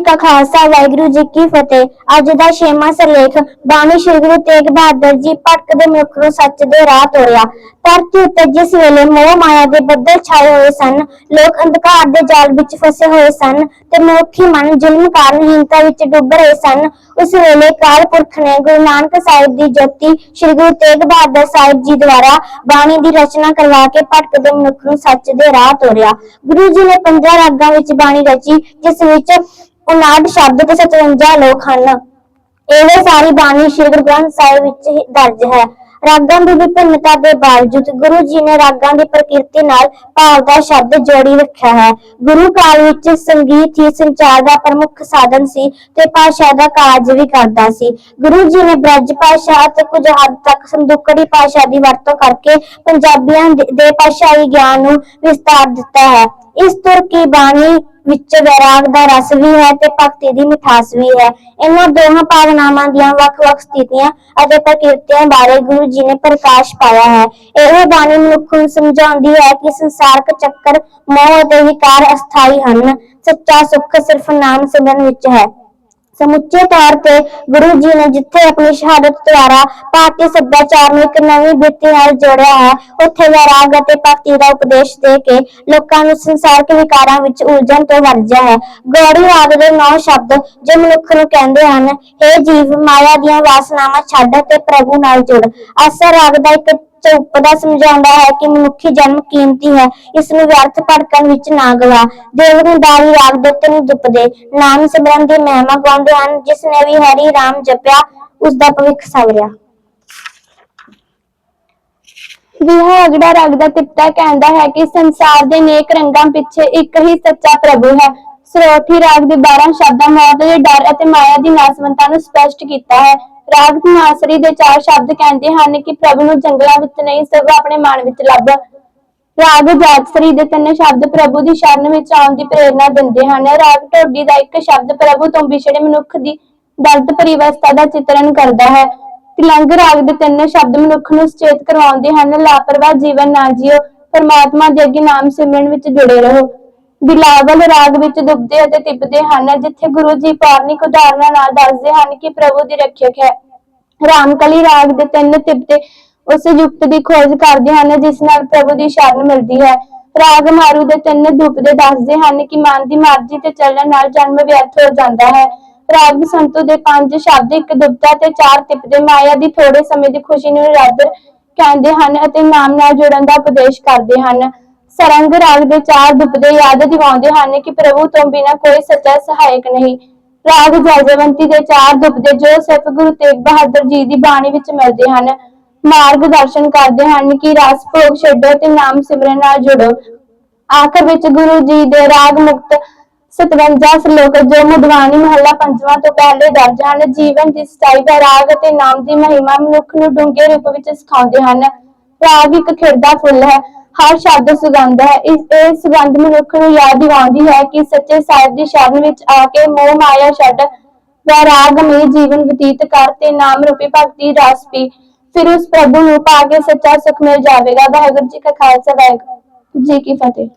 ਜੀ ਕਾ ਖਾਲਸਾ, ਵਾਹਿਗੁਰੂ ਜੀ ਕੀ ਫਤਿਹ। ਅੱਜ ਦਾ ਛੇਵਾਂ ਸਰਲੇਖ ਬਾਣੀ ਸ੍ਰੀ ਗੁਰੂ ਤੇਗ ਬਹਾਦਰ ਜੀ ਭਟਕਦੇ ਮਨੁੱਖ ਨੂੰ ਸੱਚ ਦੇ ਰਾਹ ਤੋਰਿਆ। ਧਰਤੀ ਉੱਤੇ ਜਿਸ ਵੇਲੇ ਮੋਹ ਮਾਇਆ ਦੇ ਬੱਦਲ ਛਾਏ ਹੋਏ ਸਨ, ਲੋਕ ਅੰਧਕਾਰ ਦੇ ਜਾਲ ਵਿੱਚ ਫਸੇ ਹੋਏ ਸਨ ਤੇ ਮਨੁੱਖੀ ਮਨ ਜ਼ੁਲਮ ਕਾਰਨ ਹੀਨਤਾ ਵਿੱਚ ਡੁੱਬ ਰਹੇ ਸਨ, ਉਸ ਵੇਲੇ ਕਾਲ ਪੁਰਖ ਨੇ ਗੁਰੂ ਨਾਨਕ ਸਾਹਿਬ ਦੀ ਜੋਤੀ ਸ੍ਰੀ ਗੁਰੂ ਤੇਗ ਬਹਾਦਰ ਸਾਹਿਬ ਜੀ ਦੁਆਰਾ ਬਾਣੀ ਦੀ ਰਚਨਾ ਕਰਵਾ ਕੇ ਭਟਕਦੇ ਮਨੁੱਖ ਨੂੰ ਸੱਚ ਦੇ ਰਾਹ ਤੋਰਿਆ। ਗੁਰੂ ਜੀ ਨੇ 15 ਰਾਗਾਂ ਵਿੱਚ ਬਾਣੀ ਰਚੀ, ਜਿਸ ਵਿੱਚ 59 ਸ਼ਬਦ ਤੇ 57 ਲੋਕ ਹਨ। ਇਹ ਸਾਰੀ ਬਾਣੀ ਸ੍ਰੀ ਗੁਰੂ ਗ੍ਰੰਥ ਸਾਹਿਬ ਵਿੱਚ ਦਰਜ ਹੈ। ਰਾਗਾਂ ਦੀ ਵਿਭਿੰਨਤਾ ਦੇ ਬਾਵਜੂਦ ਗੁਰੂ ਜੀ ਨੇ ਰਾਗਾਂ ਦੀ ਪ੍ਰਕਿਰਤੀ ਨਾਲ ਭਾਵ ਦਾ ਸ਼ਬਦ ਜੋੜੀ ਰੱਖਿਆ ਹੈ। ਗੁਰੂ ਕਾਲ ਵਿੱਚ ਸੰਗੀਤ ਹੀ ਸੰਚਾਰ ਦਾ ਪ੍ਰਮੁੱਖ ਸਾਧਨ ਸੀ ਤੇ ਭਾਸ਼ਾ ਦਾ ਕਾਰਜ ਵੀ ਕਰਦਾ ਸੀ। ਗੁਰੂ ਜੀ ਨੇ ਬ੍ਰਜ ਭਾਸ਼ਾ ਅਤੇ ਕੁਝ ਹੱਦ ਤੱਕ ਸੰਦੂਕੜੀ ਭਾਸ਼ਾ ਦੀ ਵਰਤੋਂ ਕਰਕੇ ਪੰਜਾਬੀਆਂ ਦੇ ਦੇ ਭਾਸ਼ਾਈ ਗਿਆਨ ਨੂੰ ਵਿਸਤਾਰ ਦਿੱਤਾ ਹੈ। ਇਸ ਤੁਰ ਕੀ ਬਾਣੀ ਵਿੱਚ ਵੈਰਾਗ ਦਾ ਰਸ ਵੀ ਹੈ ਤੇ ਭਗਤੀ ਦੀ ਮਿਠਾਸ ਵੀ ਹੈ। ਇਹਨਾਂ ਦੋਹਾਂ ਭਾਵਨਾਵਾਂ ਦੀਆਂ ਵੱਖ-ਵੱਖ ਸਥਿਤੀਆਂ ਅਤੇ ਪ੍ਰਕਿਰਤੀਆਂ ਬਾਰੇ ਗੁਰੂ ਜੀ ਨੇ ਪ੍ਰਕਾਸ਼ ਪਾਇਆ ਹੈ। ਇਹ ਬਾਣੀ ਮਨੁੱਖ ਨੂੰ ਸਮਝਾਉਂਦੀ ਹੈ ਕਿ ਸੰਸਾਰਕ ਚੱਕਰ, ਮੋਹ ਅਤੇ ਵਿਕਾਰ ਅਸਥਾਈ ਹਨ। ਸੱਚਾ ਸੁੱਖ ਸਿਰਫ ਨਾਮ ਸਿਮਰਨ ਵਿੱਚ ਹੈ। ਸਮੁੱਚੇ ਤੌਰ ਤੇ ਗੁਰੂ ਜੀ ਨੇ ਜਿੱਥੇ ਆਪਣੀ ਸ਼ਹਾਦਤ ਦੁਆਰਾ ਭਾਰਤੀ ਸੱਭਿਆਚਾਰ ਨੂੰ ਇੱਕ ਨਵੀਂ ਬਿਰਤੀ ਨਾਲ ਜੋੜਿਆ ਹੈ, ਉੱਥੇ ਵੈਰਾਗ ਅਤੇ ਭਗਤੀ ਦਾ ਉਪਦੇਸ਼ ਦੇ ਕੇ ਲੋਕਾਂ ਨੂੰ ਸੰਸਾਰਕ ਵਿਕਾਰਾਂ ਵਿੱਚ ਉਲਝਣ ਤੋਂ ਵਰਜਿਆ ਹੈ। ਗੌੜੀ ਰਾਗ ਦੇ ਨੌ ਸ਼ਬਦ ਜੋ ਮਨੁੱਖ ਨੂੰ ਕਹਿੰਦੇ ਹਨ हे ਜੀਵ, ਮਾਇਆ ਦੀਆਂ ਵਾਸਨਾਵਾਂ ਛੱਡ ਤੇ ਪ੍ਰਭੂ ਨਾਲ ਜੁੜ। ਅਸਰ ਰਾਗ ਦਾ ਇੱਕ ਚੌਪਦਾ ਸਮਝਾਉਂਦਾ ਹੈ ਕਿ ਮਨੁੱਖੀ ਜਨਮ ਕੀਮਤੀ ਹੈ, ਇਸ ਨੂੰ ਵਿਅਰਥ ਭਟਕਣ ਵਿੱਚ ਨਾ ਗਵਾ। ਦੇਵਗੁੰਦਾਰੀ ਰਾਗ ਦੇ ਤਿੰਨ ਦੁਪਦੇ। ਨਾਮ ਸਿਮਰਨ ਮਹਿਮਾ ਗਾਉਂਦੇ ਹਨ, ਜਿਸ ਨੇ ਵੀ ਹਰੀ ਰਾਮ ਜਪਿਆ, ਉਸ ਦਾ ਭਵਿੱਖ ਸਵਰਿਆ ਵਿਹਾਗੜਾ ਰਗ ਦਾ ਤਿਪਤਾ ਕਹਿੰਦਾ ਹੈ ਕਿ ਸੰਸਾਰ ਦੇ ਨੇਕ ਰੰਗਾਂ ਪਿੱਛੇ ਇੱਕ ਹੀ ਸੱਚਾ ਪ੍ਰਭੂ ਹੈ। ਸਰੋਠੀ ਰਾਗ ਦੇ 12 ਸ਼ਬਦਾਂ ਮੌਤ ਦੇ ਡਰ ਅਤੇ ਮਾਇਆ ਦੀ ਨਾਸਵੰਤਾ ਨੂੰ ਸਪਸ਼ਟ ਕੀਤਾ ਹੈ। ਰਾਗ ਧਨਾਸਰੀ ਦੇ ਚਾਰ ਸ਼ਬਦ ਕਹਿੰਦੇ ਹਨ ਕਿ ਪ੍ਰਭੂ ਨੂੰ ਜੰਗਲਾਂ ਵਿੱਚ ਨਹੀਂ, ਸਗੋਂ ਆਪਣੇ ਮਨ ਵਿੱਚ ਲੱਭ। ਰਾਗ ਜਾਤਸਰੀ ਦੇ ਤਿੰਨ ਸ਼ਬਦ ਪ੍ਰਭੂ ਦੀ ਸ਼ਰਨ ਵਿੱਚ ਆਉਣ ਦੀ ਪ੍ਰੇਰਣਾ ਦਿੰਦੇ ਹਨ। ਰਾਗ ਢੋਡੀ ਦਾ ਇੱਕ ਸ਼ਬਦ ਪ੍ਰਭੂ ਤੋਂ ਵਿਛੜੇ ਮਨੁੱਖ ਦੀ ਦਰਦ ਭਰੀ ਅਵਸਥਾ ਦਾ ਚਿਤਰਨ ਕਰਦਾ ਹੈ। ਤਿਲੰਗ ਰਾਗ ਦੇ ਤਿੰਨ ਸ਼ਬਦ ਮਨੁੱਖ ਨੂੰ ਸੁਚੇਤ ਕਰਵਾਉਂਦੇ ਹਨ। ਲਾਪਰਵਾਹ ਜੀਵਨ ਨਾ ਜੀਓ। ਪਰਮਾਤਮਾ ਦੇ ਅੱਗੇ ਨਾਮ ਸਿਮਰਨ ਵਿੱਚ ਜੁੜੇ ਰਹੋ। ਬਿਲਾਵਲ ਰਾਗ ਵਿੱਚ ਡੁੱਬਦੇ ਅਤੇ ਤਿੱਬਦੇ ਹਨ, ਜਿੱਥੇ ਗੁਰੂ ਜੀ ਪੌਰਨਿਕ ਉਦਾਹਰਨਾਂ ਨਾਲ ਦੱਸਦੇ ਹਨ ਕਿ ਪ੍ਰਭੂ ਦੀ ਰੱਖਿਅਕ ਹੈ। ਰਾਮਕਲੀ ਰਾਗ ਦੇ ਤਿੰਨ ਤਿੱਬਦੇ ਉਸ ਯੁਕਤ ਦੀ ਖੋਜ ਕਰਦੇ ਹਨ, ਜਿਸ ਨਾਲ ਪ੍ਰਭੂ ਦੀ ਸ਼ਰਨ ਮਿਲਦੀ ਹੈ। ਰਾਗ ਮਾਰੂ ਦੇ ਤਿੰਨ ਦੁਪਦੇ ਦੱਸਦੇ ਹਨ ਕਿ ਮਨ ਦੀ ਮਰਜ਼ੀ ਤੇ ਚੱਲਣ ਨਾਲ ਜਨਮ ਵਿਅਰਥ ਹੋ ਜਾਂਦਾ ਹੈ। ਰਾਗ ਸੰਤੂ ਦੇ ਪੰਜ ਸ਼ਬਦ, ਇੱਕ ਦੁਪਦਾ ਤੇ ਚਾਰ ਤਿਪਦੇ ਮਾਇਆ ਦੀ ਥੋੜੇ ਸਮੇਂ ਦੀ ਖੁਸ਼ੀ ਨੂੰ ਰੱਦ ਕਹਿੰਦੇ ਹਨ ਅਤੇ ਨਾਮ ਨਾਲ ਜੁੜਨ ਦਾ ਉਪਦੇਸ਼ ਕਰਦੇ ਹਨ। ਸਰੰਗ ਰਾਗ ਦੇ ਚਾਰ ਦੁੱਬਦੇ ਯਾਦ ਦਿਵਾਉਂਦੇ ਹਨ ਕਿ ਪ੍ਰਭੂ ਤੋਂ ਬਿਨਾਂ ਕੋਈ ਸੱਚਾ ਸਹਾਇਕ ਨਹੀਂ। ਰਾਗ ਜੈਜਵੰਤੀ ਦੇ ਚਾਰ ਦੁਪਦੇ ਜੋ ਸਿਰਫ ਗੁਰੂ ਤੇਗ ਬਹਾਦਰ ਜੀ ਦੀ ਬਾਣੀ ਵਿੱਚ ਮਿਲਦੇ ਹਨ, ਮਾਰਗ ਦਰਸ਼ਨ ਕਰਦੇ ਹਨ ਕਿ ਰਸ ਭੋਗ ਛੱਡੋ ਤੇ ਨਾਮ ਸਿਮਰਨ ਨਾਲ ਜੁੜੋ। ਆਖਰ ਵਿੱਚ ਗੁਰੂ ਜੀ ਦੇ ਰਾਗ ਮੁਕਤ 57 ਸ਼ਲੋਕ ਜੋ ਮੁਦਵਾਨੀ ਮਹੱਲਾ ਪੰਜਵਾਂ ਤੋਂ ਪਹਿਲੇ ਦਰਜ ਹਨ, ਜੀਵਨ ਦੀ ਸਚਾਈ ਦਾ ਰਾਗ ਅਤੇ ਨਾਮ ਦੀ ਮਹਿਮਾ ਮਨੁੱਖ ਨੂੰ ਡੂੰਘੇ ਰੂਪ ਵਿੱਚ ਸਿਖਾਉਂਦੇ ਹਨ। ਰਾਗ ਇੱਕ ਖਿੜਦਾ ਫੁੱਲ ਹੈ। ਹਰ ਸ਼ਬਦ ਸੁਗੰਧ ਹੈ। ਇਸ, ਇਹ ਸੁਗੰਧ ਮਨੁੱਖ ਨੂੰ ਯਾਦ ਦਿਵਾਉਂਦੀ ਹੈ ਕਿ ਸੱਚੇ ਸਾਹਿਬ ਦੀ ਸ਼ਰਨ ਵਿੱਚ ਆ ਕੇ ਮੋਹ ਮਾਇਆ ਛੱਡ ਵੈਰਾਗਮਈ ਜੀਵਨ ਬਤੀਤ ਕਰ ਤੇ ਨਾਮ ਰੂਪੀ ਭਗਤੀ ਰਸ ਪੀ। ਫਿਰ ਉਸ ਪ੍ਰਭੂ ਨੂੰ ਪਾ ਕੇ ਸੱਚਾ ਸੁਖ ਮਿਲ ਜਾਵੇਗਾ। ਵਾਹਿਗੁਰੂ ਜੀ ਕਾ ਖਾਲਸਾ, ਵਾਹਿਗੁਰੂ ਜੀ ਕੀ ਫਤਿਹ।